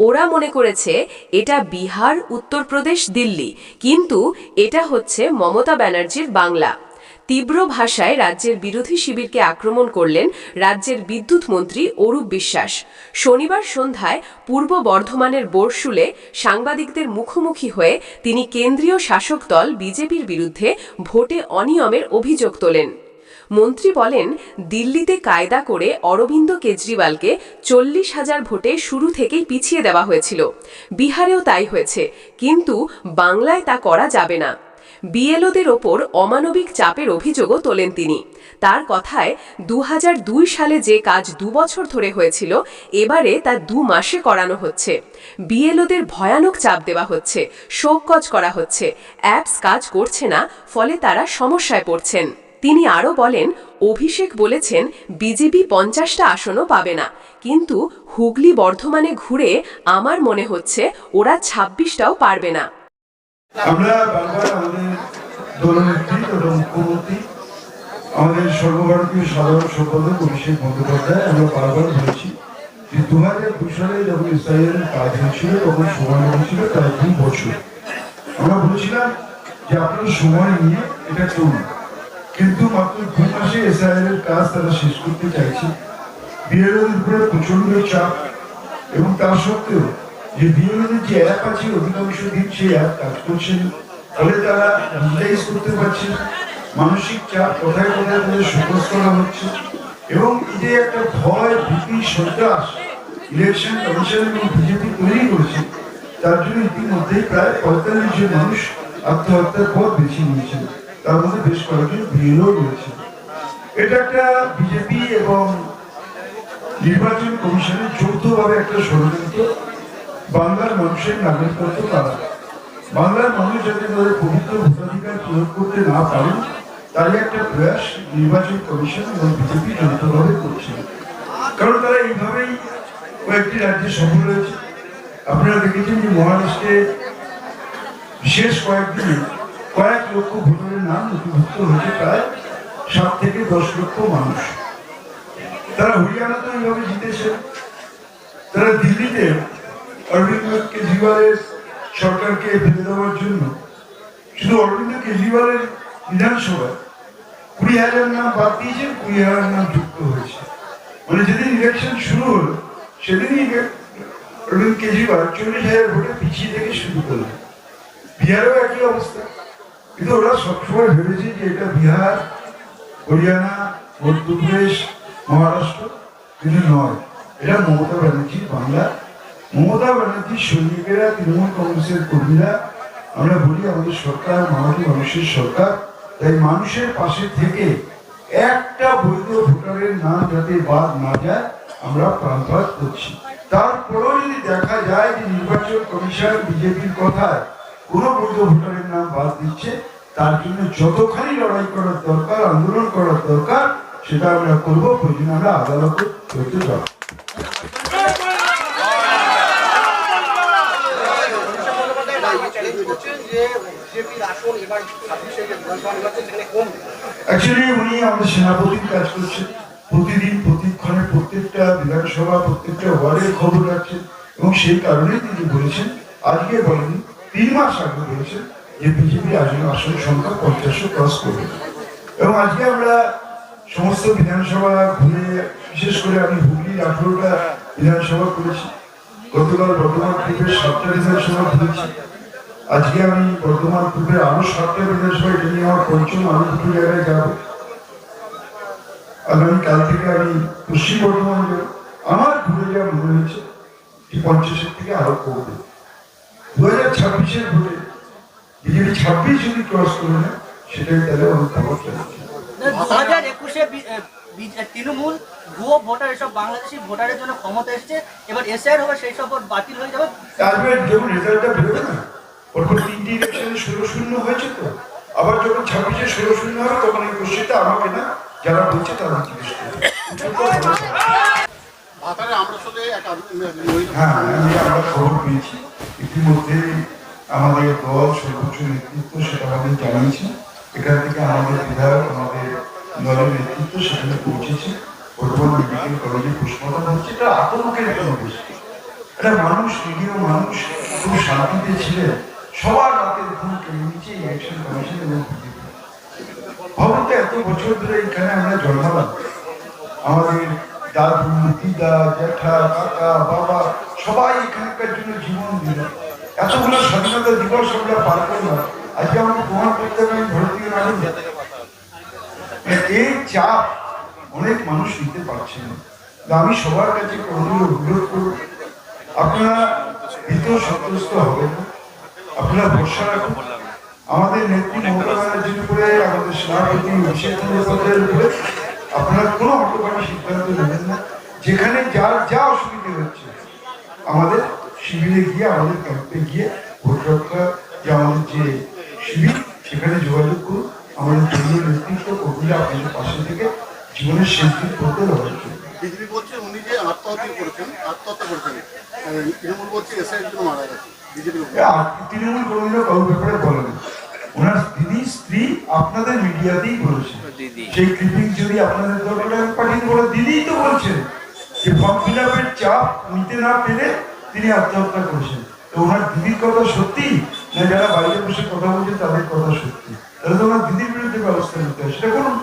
ওরা মনে করেছে এটা বিহার উত্তরপ্রদেশ দিল্লি। কিন্তু এটা হচ্ছে মমতা ব্যানার্জির বাংলা। তীব্র ভাষায় রাজ্যের বিরোধী শিবিরকে আক্রমণ করলেন রাজ্যের বিদ্যুৎ মন্ত্রী অরূপ বিশ্বাস। শনিবার সন্ধ্যায় পূর্ব বর্ধমানের বোরশুলে সাংবাদিকদের মুখোমুখি হয়ে তিনি কেন্দ্রীয় শাসক দল বিজেপির বিরুদ্ধে ভোটে অনিয়মের অভিযোগ তোলেন। মন্ত্রী বলেন, দিল্লিতে কায়দা করে অরবিন্দ কেজরিওয়ালকে চল্লিশ হাজার ভোটে শুরু থেকেই পিছিয়ে দেওয়া হয়েছিল। বিহারেও তাই হয়েছে, কিন্তু বাংলায় তা করা যাবে না। বিএলওদের ওপর অমানবিক চাপের অভিযোগও তোলেন তিনি। তার কথায় দু হাজার দুই সালে যে কাজ দু বছর ধরে হয়েছিল, এবারে তা দু মাসে করানো হচ্ছে। বিএলওদের ভয়ানক চাপ দেওয়া হচ্ছে শোকজ করা হচ্ছে, অ্যাপস কাজ করছে না, ফলে তারা সমস্যায় পড়ছেন। তিনি আরও বলেন, অভিষেক বলেছেন, বিজেপি পঞ্চাশটা আসনও পাবে না। কিন্তু হুগলি বর্ধমানে ঘুরে আমার মনে হচ্ছে ওরা ছাব্বিশটাও পারবে না। আমরা আমাদের সর্বভারতীয় সাধারণ সম্পাদক অভিষেক বন্দ্যোপাধ্যায়, আমরা বারবার বলেছি যে দু হাজার দু সালে যখন কাজ হয়েছিল, তখন সময় লেগেছিল প্রায় দুই বছর। আমরা বলেছিলাম যে সময় নিয়ে এটা করুন। কিন্তু মাত্র দু মাসে ইসরায়েলের কাজ তারা শেষ করতে চাইছে। বিএলওদের উপরে প্রচণ্ড চাপ এবং তা সত্ত্বেও যে যে অ্যাপ আছে, অধিকাংশ দিন সেই অ্যাপ কাজ করছে না। ফলে তারা ডিজিটাইজ করতে পারছে মানসিক চাপ, কোথায় কোথায় তাদের হচ্ছে। এবং একটা ভয়, ভীতি, সন্ত্রাস ইলেকশন কমিশন এবং বিজেপি তৈরি করেছে। তার জন্য ইতিমধ্যেই প্রায় পঁয়তাল্লিশ জন মানুষ আত্মহত্যার পথ বেছে নিয়েছেন। তার মধ্যে বেশ কয়েকজন বিএলও রয়েছে এটা একটা বিজেপি এবং নির্বাচন কমিশনের যৌথভাবে একটা ষড়যন্ত্র। বাংলার মানুষের নাগরিকত্ব তারা। বাংলার মানুষ যাতে তাদের পবিত্র ভোটাধিকার প্রয়োগ করতে না পারেন একটা প্রয়াস নির্বাচন কমিশন এবং বিজেপি যৌথভাবে করছে। কারণ তারা এইভাবেই কয়েকটি রাজ্যে সফল হয়েছে। আপনারা দেখেছেন যে মহারাষ্ট্রে বিশেষ কয়েকদিনে কয়েক লক্ষ ভোটারের নাম নথিভুক্ত হয়েছে প্রায় সাত থেকে দশ লক্ষ মানুষ। তারা হরিয়ানাতে এইভাবে জিতেছে। তারা দিল্লিতে অরবিন্দ কেজরিওয়ালের সরকারকে ফেলে দেওয়ার জন্য শুধু অরবিন্দ কেজরিওয়ালের বিধানসভায় কুড়ি হাজার নাম বাদ দিয়েছেন কুড়ি হাজার নাম যুক্ত হয়েছে। মানে যেদিন ইলেকশন শুরু হলো, সেদিনই অরবিন্দ কেজরিওয়াল চল্লিশ হাজার ভোটে পিছিয়ে থেকে শুরু করল বিহারেও একই অবস্থা। কিন্তু ওরা সবসময় ভেবেছে যে এটা বিহার, হরিয়ানা, মধ্যপ্রদেশ, মহারাষ্ট্র, কিন্তু নয়। এটা মমতা ব্যানার্জি বাংলা। মমতা ব্যানার্জির সৈনিকেরা, তৃণমূল কংগ্রেসের কর্মীরা, আমরা বলি আমাদের সরকার মামাটি মানুষের সরকার, তাই মানুষের পাশে থেকে একটা বৈধ ভোটারের নাম যাতে বাদ না যায়, আমরা প্রাণপাত করছি। তারপরেও যদি দেখা যায় যে নির্বাচন কমিশন বিজেপির কথায় কোনো বৈধ ভোটারের নাম বাদ দিচ্ছে, তার জন্য যতখানি লড়াই করার দরকার, আন্দোলন করার দরকার, সেটা আমরা করব, প্রয়োজন আমরা আদালতে করতে যাব উনি আমাদের সেনাপতির কাজ করছেন প্রতিদিন প্রতিক্ষণে প্রত্যেকটা বিধানসভা, প্রত্যেকটা ওয়ার্ডের খবর রাখছেন, এবং সেই কারণেই তিনি বলেছেন, আজকে বলেনি তিন মাস আগে বলেছেন যে বিজেপি আসন আসন সংখ্যা পঞ্চাশশো ক্রস করবে। এবং আজকে আমরা সমস্ত বিধানসভা ঘুরে, বিশেষ করে আমি হুগলির আঠেরোটা বিধানসভা করেছি, গতকাল বর্তমান পূর্বের সাতটা বিধানসভা ঘুরেছি। আজকে আমি বর্তমান পূর্বের আরও সাতটা বিধানসভা, এটা নিয়ে আমার পঞ্চম আরও দুটো জায়গায় যাব। আগামীকাল থেকে আমি পশ্চিম বর্ধমান আমার ঘুরে যা মনে হয়েছে পঞ্চাশের থেকে আরও কমবে। দু হাজার ছাব্বিশের ভোটে বিজেপি ছাব্বিশ যদি ক্রস করে না সেটাই তাহলে অনেক খবর দু হাজার একুশে তৃণমূল ভুয়ো ভোটার এসব বাংলাদেশি ভোটারের জন্য ক্ষমতা এসছে এবার এসআইআর হবে সেই সব বাতিল হয়ে যাবে। আসবে যখন রেজাল্টটা বেরোবে না পরপর তিনটি ইলেকশনে ষোলো শূন্য হয়েছে তো আবার যখন ছাব্বিশে ষোলো শূন্য হবে তখন এই কোশ্চেনটা আমাকে না যারা বলছে তারা জিজ্ঞেস করবে। আমরা সাথে এক হ্যাঁ আমরা খবর পেয়েছি। ইতিমধ্যে আমাদের দল সর্বোচ্চ নেতৃত্ব সেটা আমাদের জানিয়েছে। এখান থেকে আমাদের বিধায়ক, আমাদের দলের নেতৃত্ব সেখানে পৌঁছেছে। বর্তমান মেডিকেল কলেজে হচ্ছে। এটা আতঙ্কের একটা মানুষ, নিরীহ মানুষ, খুব শান্তিতে ছিলেন, সবার রাতের ঘুম কেড়ে নিচ্ছে কমিশন এবং এত বছর ধরে এখানে আমরা জন্মালাম। আমাদের দাদু দিদা জ্যাঠা কাকা বাবা সবাই এখানকার জন্য জীবন দিল এতগুলো স্বাধীনতা দিবস আমরা পার করলাম আজকে আমাকে প্রমাণ করতে আমি ভারতীয় নাগরিক এই চাপ অনেক মানুষ নিতে পারছে না আমি সবার কাছে অনুরোধ অনুরোধ করব আপনারা ভীত সন্তুষ্ট হবেন আপনারা ভরসা রাখুন আমাদের নেত্রী মমতা ব্যানার্জির উপরে আমাদের সেনাপতি অভিষেক বন্দ্যোপাধ্যায়ের উপরে আপনারা কোনো হটকারী সিদ্ধান্ত নেবেন না। যেখানে যার যা অসুবিধে হচ্ছে আমাদের শিবিরে গিয়ে আমাদের ক্যাম্পে গিয়ে ভোট রক্ষা যে আমাদের যে শিবির সেখানে যোগাযোগ করুন। আমাদের দলীয় নেতৃত্ব কর্মীরা আপনাদের পাশে থেকে জীবনের শেষ দিন করতে বিজেপি বলছে উনি যে আত্মহত্যা করেছেন আত্মহত্যা করেছেন। তৃণমূল বলছে এসআই মারা গেছে। বিজেপির আর তৃণমূল কর্মীরা কারোর ব্যাপারে বলেন ওনার দিদি স্ত্রী আপনাদের মিডিয়াতেই বলেছে। সেই ক্লিপিং যদি আপনাদের দরকার পাঠিয়ে বলে দিদিই তো বলছেন যে ফর্ম ফিল আপের চাপ নিতে না পেরে তিনি আত্মহত্যা করেছেন। তো ওনার দিদির কথা সত্যি না যারা বাইরে বসে কথা বলছে তাদের কথা সত্যি? তাহলে তো ওনার দিদির বিরুদ্ধে ব্যবস্থা নিতে হয় সেটা করুন।